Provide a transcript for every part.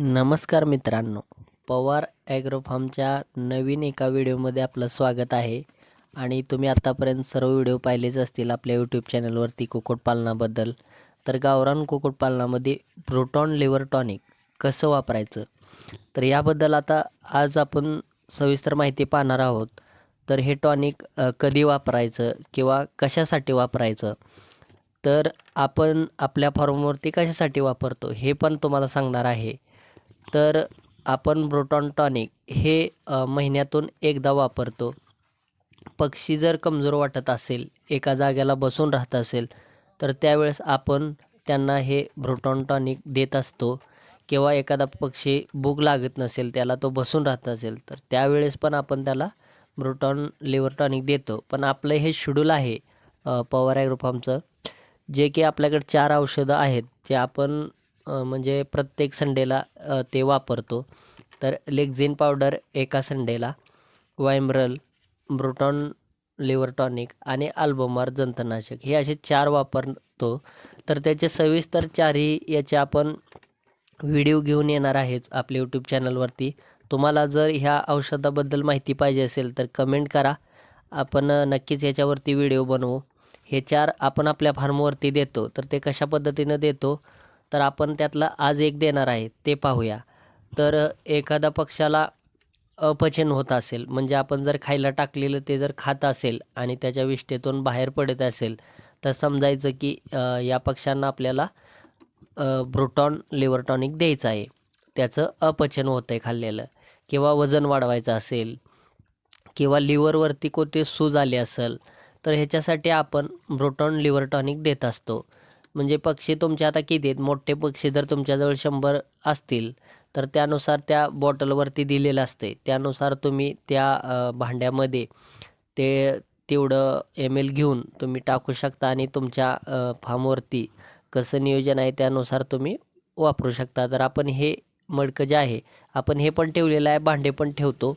नमस्कार मित्रांनो पवार ॲग्रो फार्मच्या नवीन एका व्हिडिओमध्ये आपलं स्वागत आहे. आणि तुम्ही आत्तापर्यंत सर्व व्हिडिओ पाहिलेच असतील आपल्या यूट्यूब चॅनलवरती कुक्कुटपालनाबद्दल तर गावरान कुक्कुटपालनामध्ये प्रोटॉन लिव्हर टॉनिक कसं वापरायचं? तर याबद्दल आता आज आपण सविस्तर माहिती पाहणार आहोत. तर हे टॉनिक कधी वापरायचं किंवा कशासाठी वापरायचं? तर आपण आपल्या फॉर्मवरती कशासाठी वापरतो हे पण तुम्हाला सांगणार आहे. तर आपण ब्रोटॉन टॉनिक हे महिन्यातून एकदा वापरतो. पक्षी जर कमजोर वाटत असेल एका जाग्याला बसून राहत असेल तर त्यावेळेस आपण त्यांना हे ब्रोटॉन टॉनिक देत असतो. किंवा एखादा पक्षी भूक लागत नसेल त्याला तो बसून राहत असेल तर त्यावेळेस पण आपण त्याला ब्रोटॉन लिव्हर टॉनिक देतो. पण आपलं हे शेड्यूल आहे पवार पॉवर ॲग्रोफार्मचं जे की आपल्याकडे चार औषधं आहेत जे आपण म्हणजे प्रत्येक संडेला ते वापरतो. तर लेक्झिन पावडर एका संडेला वायमरल ब्रोटॉन लिव्हर टॉनिक आणि अल्बोमार जंतनाशक हे असे चार वापरतो. तर त्याचे सविस्तर चारही याचे आपण व्हिडिओ घेऊन येणार आहेच आपल्या यूट्यूब चॅनलवरती. तुम्हाला जर ह्या औषधाबद्दल माहिती पाहिजे असेल तर कमेंट करा. आपण नक्कीच याच्यावरती व्हिडिओ बनवू. हे चार आपण आपल्या फार्मवरती देतो. तर ते कशा पद्धतीनं देतो? तर आपण त्यातला आज एक देणार आहे ते पाहूया. तर एखादा पक्षाला अपचन होत असेल म्हणजे आपण जर खायला टाकलेलं ते जर खात असेल आणि त्याच्या विष्ठेतून बाहेर पडत असेल तर समजायचं की या पक्ष्यांना आपल्याला ब्रोटॉन लिव्हर टॉनिक द्यायचं आहे. त्याचं अपचन होतं आहे खाल्लेलं. किंवा वजन वाढवायचं असेल किंवा लिव्हरवरती कोणते सूज आले असेल तर ह्याच्यासाठी आपण ब्रोटॉन लिव्हर टॉनिक देत असतो. म्हणजे पक्षी तुमचे आता किती आहेत? मोठे पक्षी जर तुमच्याजवळ शंभर असतील तर त्यानुसार त्या बॉटलवरती दिलेलं असते त्यानुसार तुम्ही त्या भांड्यामध्ये ते तेवढं एम एल घेऊन तुम्ही टाकू शकता आणि तुमच्या फार्मवरती कसं नियोजन आहे त्यानुसार तुम्ही वापरू शकता. तर आपण हे मडकं जे आहे आपण हे पण ठेवलेलं आहे भांडे पण ठेवतो.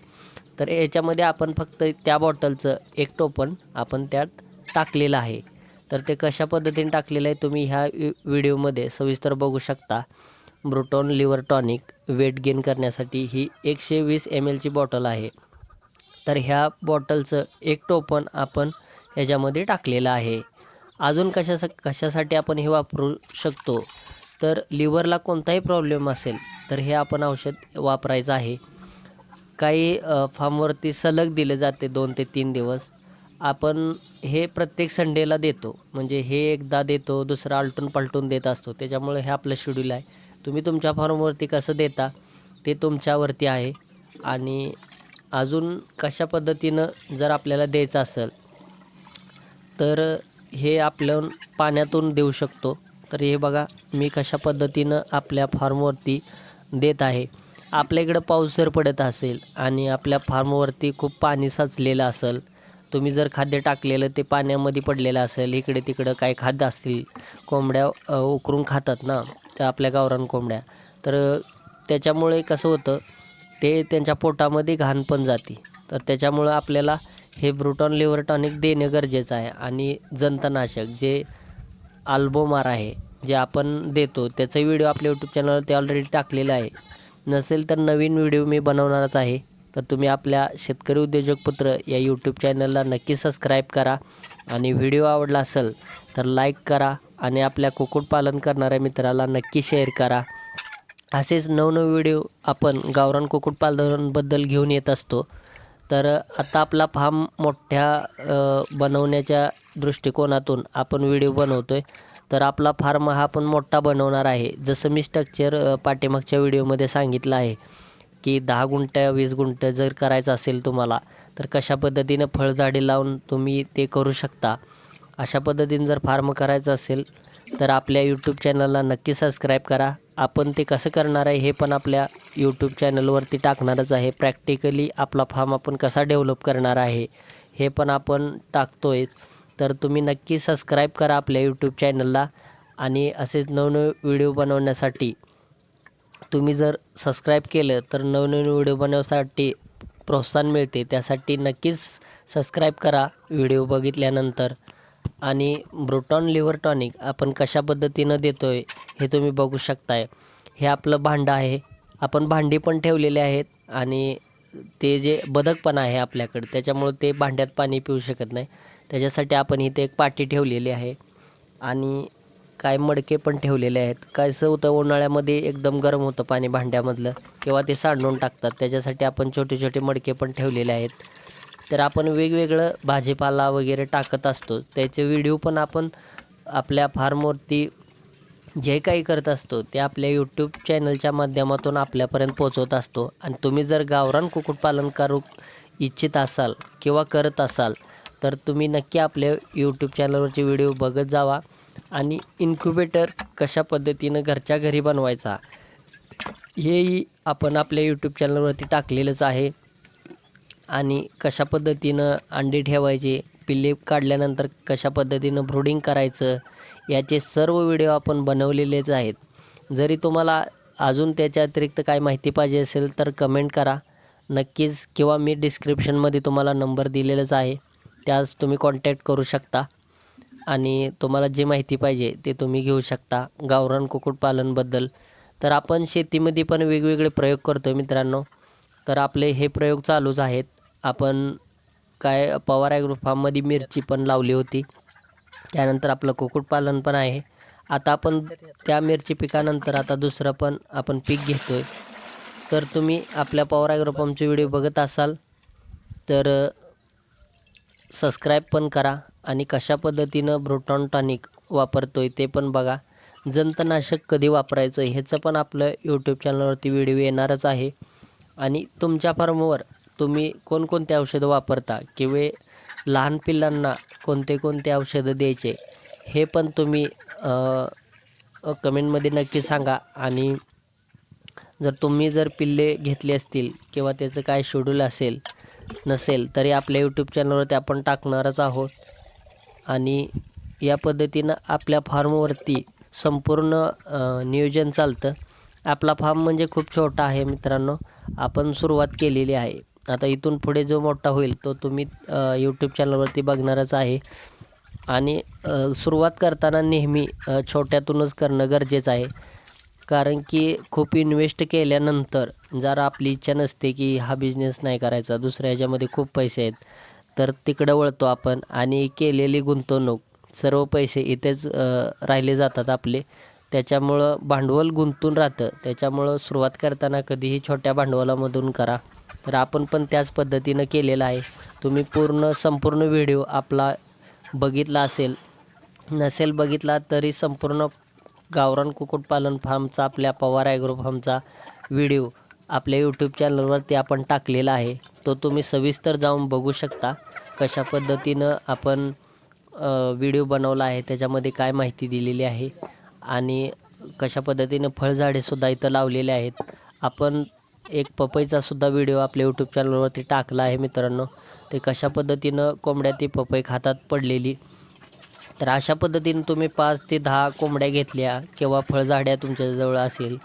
तर याच्यामध्ये आपण फक्त त्या बॉटलचं एक टोपण आपण त्यात टाकलेलं आहे. तर ते कशा पद्धतीने टाकलेलं आहे तुम्ही ह्या व्हिडिओमध्ये सविस्तर बघू शकता. Bruton liver tonic weight gain करण्यासाठी ही एकशे वीस एम एलची बॉटल आहे. तर ह्या बॉटलचं एक टोपण आपण ह्याच्यामध्ये टाकलेलं आहे. अजून कशासा कशासाठी आपण हे वापरू शकतो? तर लिव्हरला कोणताही प्रॉब्लेम असेल तर हे आपण औषध वापरायचं आहे. काही फार्मवरती सलग दिले जाते दोन ते तीन दिवस. आपण हे प्रत्येक संडेला देतो. म्हणजे हे एकदा देतो दुसरा आलटून पलटून देत असतो. त्याच्यामुळे हे आपलं शेड्यूल आहे. तुम्ही तुमच्या फॉर्मवरती कसं देता ते तुमच्यावरती आहे. आणि अजून कशा पद्धतीनं जर आपल्याला द्यायचं असेल तर हे आपलं पाण्यातून देऊ शकतो. तर हे बघा मी कशा पद्धतीनं आपल्या फार्मवरती देत आहे. आपल्या इकडं पाऊस जर पडत असेल आणि आपल्या फार्मवरती खूप पाणी साचलेलं असेल तुम्ही जर खाद्य टाकलेलं ते पाण्यामध्ये पडलेलं असेल इकडे तिकडं काय खाद्य असतील कोंबड्या उकरून खातात ना त्या आपल्या गावरान कोंबड्या तर त्याच्यामुळे कसं होतं ते त्यांच्या पोटामध्ये घाण पण जाते. तर त्याच्यामुळं आपल्याला हे ब्रुटॉन लिव्हर टॉनिक देणं गरजेचं आहे आणि जंतनाशक जे आल्बोमार आहे जे आपण देतो त्याचा व्हिडिओ आपल्या यूट्यूब चॅनलवरती ऑलरेडी टाकलेलं आहे. नसेल तर नवीन व्हिडिओ मी बनवणारच आहे. तर तुम्ही आपल्या शेतकरी उद्योजक पुत्र या यूट्यूब चॅनलला नक्की सबस्क्राईब करा. आणि व्हिडिओ आवडला असेल तर लाईक करा आणि आपल्या कुक्कुटपालन करणाऱ्या मित्राला नक्की शेअर करा. असेच नवनव व्हिडिओ आपण गावरान कुक्कुटपालनाबद्दल घेऊन येत असतो. तर आता आपला फार्म मोठ्या बनवण्याच्या दृष्टिकोनातून आपण व्हिडिओ बनवतो आहे तर आपला फार्म हा पण मोठा बनवणार आहे. जसं मी स्ट्रक्चर पाठीमागच्या व्हिडिओमध्ये सांगितलं आहे. की दहा गुंठ वीस गुंठ जर करायचं असेल तुम्हाला तर कशा पद्धतीनं फळझाडे लावून तुम्ही ते करू शकता? अशा पद्धतीनं जर फार्म करायचं असेल तर आपल्या यूट्यूब चॅनलला नक्की सबस्क्राईब करा. आपण ते कसं करणार आहे हे पण आपल्या यूट्यूब चॅनलवरती टाकणारच आहे. प्रॅक्टिकली आपला फार्म आपण कसा डेव्हलप करणार आहे हे पण आपण टाकतोयच तर तुम्ही नक्की सबस्क्राईब करा आपल्या यूट्यूब चॅनलला आणि असेच नवनवे व्हिडिओ बनवण्यासाठी तुम्ही जर सबस्क्राईब केलं तर नवनवीन व्हिडिओ बनवण्यासाठी प्रोत्साहन मिळते. त्यासाठी नक्कीच सबस्क्राईब करा व्हिडिओ बघितल्यानंतर. आणि ब्रोटॉन लिव्हर टॉनिक आपण कशा पद्धतीनं देतो आहे हे तुम्ही बघू शकताय. हे आपलं भांडं आहे. आपण भांडी पण ठेवलेले आहेत आणि ते जे बदक पण आहे आपल्याकडे त्याच्यामुळं ते भांड्यात पाणी पिऊ शकत नाही. त्याच्यासाठी आपण इथे एक पाटी ठेवलेली आहे. आणि काय मडके पण ठेवलेले आहेत. कसं होतं उन्हाळ्यामध्ये एकदम गरम होतं पाणी भांड्यामधलं किंवा ते सांडून टाकतात. त्याच्यासाठी आपण छोटे छोटे मडके पण ठेवलेले आहेत. तर आपण वेगवेगळं भाजीपाला वगैरे टाकत असतो. त्याचे व्हिडिओ पण आपण आपल्या फार्मवरती जे काही करत असतो ते आपल्या यूट्यूब चॅनलच्या माध्यमातून आपल्यापर्यंत पोचवत असतो. आणि तुम्ही जर गावरान कुक्कुटपालन करू इच्छित असाल किंवा करत असाल तर तुम्ही नक्की आपल्या यूट्यूब चॅनलवरचे व्हिडिओ बघत जावा. आणि इन्क्युबेटर कशा पद्धतीनं घरच्या घरी बनवायचा हेही आपण आपल्या यूट्यूब चॅनलवरती टाकलेलंच आहे. आणि कशा पद्धतीनं अंडी ठेवायचे पिल्ले काढल्यानंतर कशा पद्धतीनं ब्रोडिंग करायचं याचे सर्व व्हिडिओ आपण बनवलेलेच आहेत. जरी तुम्हाला अजून त्याच्या अतिरिक्त काय माहिती पाहिजे असेल तर कमेंट करा. नक्कीच किंवा मी डिस्क्रिप्शनमध्ये तुम्हाला नंबर दिलेलाच आहे. त्यास तुम्ही कॉन्टॅक्ट करू शकता. आणि तुम्हाला जे माहिती पाहिजे ते तुम्ही घेऊ शकता गावरान कुक्कुटपालनबद्दल तर आपण शेतीमध्ये पण वेगवेगळे प्रयोग करतो मित्रांनो. तर आपले हे प्रयोग चालूच आहेत. आपण काय पवार ॲग्रो फार्ममध्ये मिरची पण लावली होती. त्यानंतर आपलं कुक्कुटपालन पण आहे. आता आपण त्या मिरची पिकानंतर आता दुसरं पण आपण पीक घेतो आहे तर तुम्ही आपल्या पवार ॲग्रो फार्मचे व्हिडिओ बघत असाल तर सबस्क्राईब पण करा. आणि कशा पद्धतीनं ब्रोटॉन टॉनिक वापरतो आहे ते पण बघा. जंतनाशक कधी वापरायचं ह्याचं पण आपलं यूट्यूब चॅनलवरती व्हिडिओ येणारच आहे. आणि तुमच्या फार्मवर तुम्ही कोणकोणते औषधं वापरता किंवा लहान पिल्लांना कोणते कोणते औषधं द्यायचे हे पण तुम्ही कमेंटमध्ये नक्की सांगा. आणि जर तुम्ही जर पिल्ले घेतले असतील किंवा त्याचं काय शेड्यूल असेल नसेल तरी आपल्या यूट्यूब चॅनलवरती आपण टाकणारच आहोत. आणि या पद्धतीनं आपल्या फार्मवरती संपूर्ण नियोजन चालतं. आपला फार्म म्हणजे खूप छोटा आहे मित्रांनो. आपण सुरुवात केलेली आहे. आता इथून पुढे जो मोठा होईल तो तुम्ही यूट्यूब चॅनलवरती बघणारच आहे. आणि सुरुवात करताना नेहमी छोट्यातूनच करणं गरजेचं आहे. कारण की खूप इन्व्हेस्ट केल्यानंतर जर आपली इच्छा नसते की हा बिझनेस नाही करायचा दुसऱ्या ह्याच्यामध्ये खूप पैसे आहेत तर तिकडं वळतो आपण आणि केलेली गुंतवणूक. सर्व पैसे इथेच राहिले जातात आपले. त्याच्यामुळं भांडवल गुंतून राहतं. त्याच्यामुळं सुरुवात करताना कधीही छोट्या भांडवलामधून करा. तर आपण पण त्याच पद्धतीनं केलेलं आहे. तुम्ही पूर्ण संपूर्ण व्हिडिओ आपला बघितला असेल नसेल बघितला तरी संपूर्ण गावरान कुक्कुटपालन फार्मचा आपल्या पवार ॲग्रो फार्मचा व्हिडिओ आपल्या यूट्यूब चॅनलवरती आपण टाकलेला आहे. तो तुम्ही सविस्तर जाऊन बघू शकता कशा पद्धतीनं आपण व्हिडिओ बनवला आहे त्याच्यामध्ये काय माहिती दिलेली आहे आणि कशा पद्धतीनं फळझाडेसुद्धा इथं लावलेले आहेत. आपण एक पपईचासुद्धा व्हिडिओ आपल्या यूट्यूब चॅनलवरती टाकला आहे मित्रांनो. ते कशा पद्धतीनं कोंबड्या ती पपई खातात पडलेली. तर अशा पद्धतीनं तुम्ही पाच ते दहा कोंबड्या घेतल्या किंवा फळझाड्या तुमच्याजवळ असेल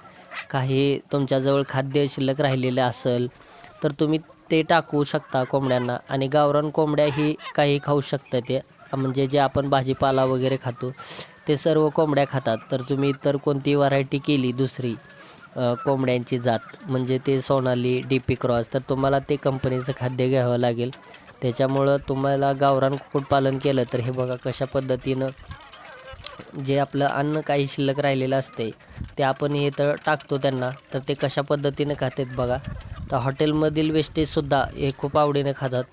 काही तुमच्याजवळ खाद्य शिल्लक राहिलेलं असेल तर तुम्ही ते टाकू शकता कोंबड्यांना. आणि गावरान कोंबड्या ही काही खाऊ शकता ते. म्हणजे जे आपण भाजीपाला वगैरे खातो ते सर्व कोंबड्या खातात. तर तुम्ही इतर कोणती व्हरायटी केली दुसरी कोंबड्यांची जात? म्हणजे ते सोनाली डी पी क्रॉस तर तुम्हाला ते कंपनीचं खाद्य घ्यावं लागेल. त्याच्यामुळं तुम्हाला गावरान कुक्कुटपालन केलं तर हे बघा कशा पद्धतीनं जे आपलं अन्न काही शिल्लक राहिलेलं असते ते आपण हे तर टाकतो त्यांना. तर ते कशा पद्धतीनं खातात बघा. तर हॉटेलमधील वेस्टेजसुद्धा हे खूप आवडीने खातात.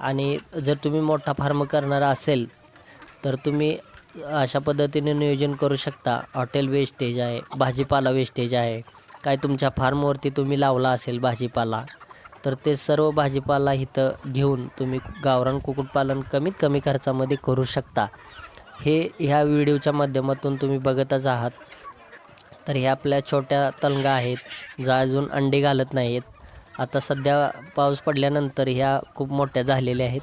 आणि जर तुम्ही मोठा फार्म करणारा असेल तर तुम्ही अशा पद्धतीने नियोजन करू शकता. हॉटेल वेस्टेज आहे भाजीपाला वेस्टेज आहे. काय तुमच्या फार्मवरती तुम्ही लावला असेल भाजीपाला तर ते सर्व भाजीपाला इथं घेऊन तुम्ही गावरान कुक्कुटपालन कमीत कमी खर्चामध्ये करू शकता. हे ह्या व्हिडिओच्या माध्यमातून तुम्ही बघतच आहात. तर ह्या आपल्या छोट्या तलंगा आहेत ज्या अजून अंडे घालत नाहीत आता सध्या पाऊस पडल्यानंतर ह्या खूप मोठ्या झालेल्या आहेत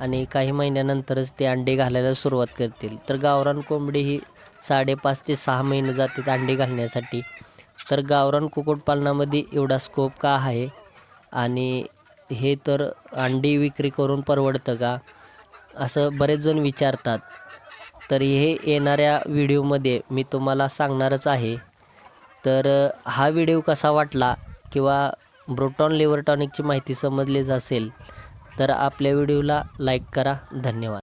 आणि काही महिन्यानंतरच ते अंडे घालायला सुरुवात करतील. तर गावरान कोंबडी ही साडेपाच ते सहा महिने जाते अंडे घालण्यासाठी. तर गावरान कुक्कुटपालनामध्ये एवढा स्कोप का आहे? आणि हे तर अंडी विक्री करून परवडतं का? असं बरेच जण विचारतात. तर हे येणाऱ्या व्हिडिओमध्ये मी तुम्हाला सांगणारच आहे. तर हा व्हिडिओ कसा वाटला किंवा ब्रोटॉन लिव्हर टॉनिकची माहिती समजलीच असेल तर आपल्या व्हिडिओला लाईक करा. धन्यवाद.